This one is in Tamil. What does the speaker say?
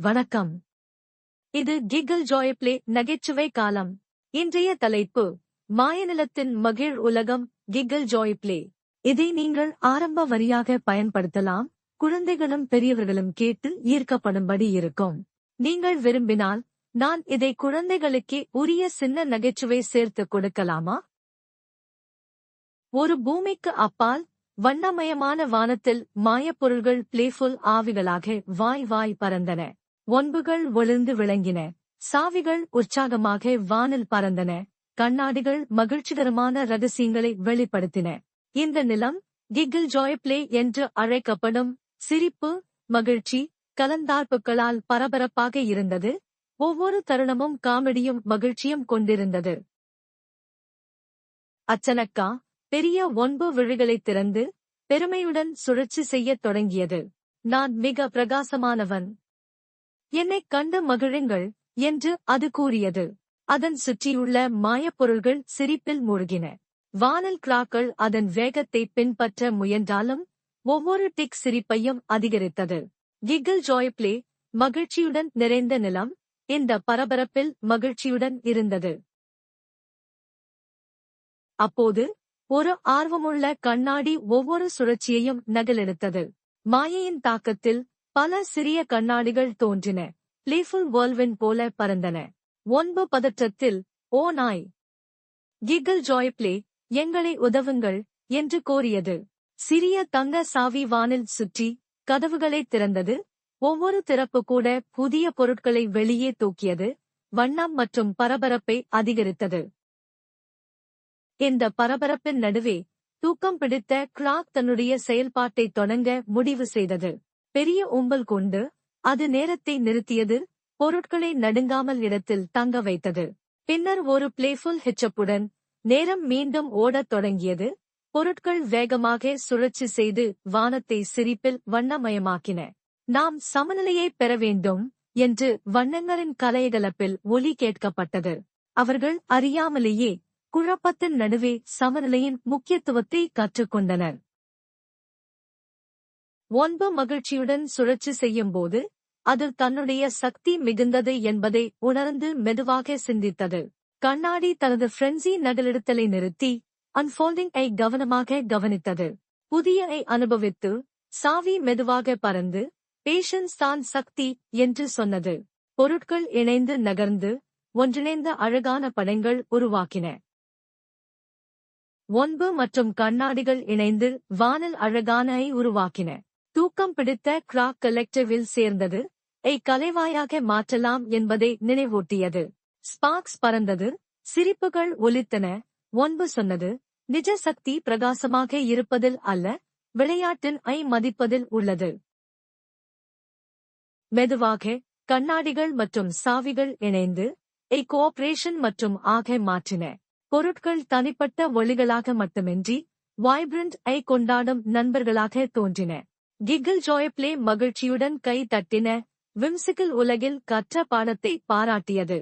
வணக்கம். இது கிகல் ஜாயப்ளே நகைச்சுவை காலம். இன்றைய தலைப்பு மாயநிலத்தின் மகிழ் உலகம் கிகல் ஜாய்ப்ளே இதை நீங்கள் ஆரம்ப வரியாக பயன்படுத்தலாம். குழந்தைகளும் பெரியவர்களும் கேட்டு ஈர்க்கப்படும்படி இருக்கும். நீங்கள் விரும்பினால் நான் இதை குழந்தைகளுக்கே உரிய சின்ன நகைச்சுவை சேர்த்து கொடுக்கலாமா? ஒரு பூமிக்கு அப்பால் வண்ணமயமான வானத்தில் மாயப்பொருள்கள் பிளேஃபுல் ஆவிகளாக வாய் வாய் பறந்தன. ஒன்புகள் ஒளிர்ந்து விளங்கின. சாவிகள் உற்சாகமாக வானில் பறந்தன. கண்ணாடிகள் மகிழ்ச்சிகரமான ரகசியங்களை வெளிப்படுத்தின. இந்த நிலம் கிகில் ஜோயப்ளே என்று அழைக்கப்படும் சிரிப்பு மகிழ்ச்சி கலந்தார்ப்புகளால் பரபரப்பாக இருந்தது. ஒவ்வொரு தருணமும் காமெடியும் மகிழ்ச்சியும் கொண்டிருந்தது. அச்சனக்கா பெரிய ஒன்பு விழிகளைத் திறந்து பெருமையுடன் சுழற்சி செய்யத் தொடங்கியது. நான் மிக பிரகாசமானவன். என்னைக் கண்டு மகிழுங்கள் என்று அது கூறியது. அதன் சுற்றியுள்ள மாயப்பொருள்கள் சிரிப்பில் மூழ்கின. வானல் கிராக்கள் அதன் வேகத்தை பின்பற்ற முயன்றாலும் ஒவ்வொரு டிக் சிரிப்பையும் அதிகரித்தது. கிகில் ஜாய்ப்ளே மகிழ்ச்சியுடன் நிறைந்த நிலம் இந்த பரபரப்பில் மகிழ்ச்சியுடன் இருந்தது. அப்போது ஒரு ஆர்வமுள்ள கண்ணாடி ஒவ்வொரு சுழற்சியையும் நகலெடுத்தது. மாயையின் தாக்கத்தில் பல சிறிய கண்ணாடிகள் தோன்றின. பிளேஃபுல் வேர்ல்வின் போல பறந்தன. ஒன்பு பதற்றத்தில் ஓ நாய்! கிகல் ஜாய்ப்ளே எங்களை உதவுங்கள் என்று கோரியது. சிறிய தங்க சாவி வானில் சுற்றி கதவுகளை திறந்தது. ஒவ்வொரு திறப்பு கூட புதிய பொருட்களை வெளியே தூக்கியது. வண்ணம் மற்றும் பரபரப்பை அதிகரித்தது. இந்த பரபரப்பின் நடுவே தூக்கம் பிடித்த கிளாக் தன்னுடைய செயல்பாட்டை தொடங்க முடிவு செய்தது. பெரிய உம்பல் கொண்டு அது நேரத்தை நிறுத்தியது பொருட்களை நடுங்காமல் இடத்தில் தங்க வைத்தது. பின்னர் ஒரு பிளேஃபுல் ஹிச்சப்புடன் நேரம் மீண்டும் ஓடத் தொடங்கியது. பொருட்கள் வேகமாக சுழற்சி செய்து வானத்தை சிரிப்பில் வண்ணமயமாக்கின. நாம் சமநிலையை பெற வேண்டும் என்று வண்ணங்களின் கலையகலப்பில் ஒலி கேட்கப்பட்டது. அவர்கள் அறியாமலேயே குழப்பத்தின் நடுவே சமநிலையின் முக்கியத்துவத்தை கற்றுக்கொண்டனர். ஒன்பு மகிழ்ச்சியுடன் சுழற்சி செய்யும்போது அது தன்னுடைய சக்தி மிகுந்தது என்பதை உணர்ந்து மெதுவாக சிந்தித்தது. கண்ணாடி தனது ஃப்ரென்சி நகலெடுத்தலை நிறுத்தி அன்ஃபோல்டிங் ஐ கவனமாக கவனித்தது. புதிய ஐ அனுபவித்து சாவி மெதுவாக பறந்து பேஷன்ஸ் தான் சக்தி என்று சொன்னது. பொருட்கள் இணைந்து நகர்ந்து ஒன்றிணைந்த அழகான படங்கள் உருவாக்கின. ஒன்பு மற்றும் கண்ணாடிகள் இணைந்து வானல் அழகான ஐ உருவாக்கின. தூக்கம் பிடித்த கிராக் கலெக்டிவில் சேர்ந்தது. ஐ கலைவாயாக மாற்றலாம் என்பதை நினைவூட்டியது. ஸ்பார்க்ஸ் பறந்தது. சிரிப்புகள் ஒலித்தன. ஒன்பு சொன்னது. நிஜ சக்தி பிரகாசமாக இருப்பதில் அல்ல விளையாட்டின் ஐ மதிப்பதில் உள்ளது. மெதுவாக கண்ணாடிகள் மற்றும் சாவிகள் இணைந்து ஐ கோஆபரேஷன் மற்றும் ஆக மாற்றின. பொருட்கள் தனிப்பட்ட ஒளிகளாக மட்டுமின்றி வைப்ரண்ட் ஐ கொண்டாடும் நண்பர்களாக தோன்றின. கிகில் ஜோயப்ளே மகிழ்ச்சியுடன் கை தட்டின விம்சிக்கல் உலகில் கற்ற பாடத்தை பாராட்டியது.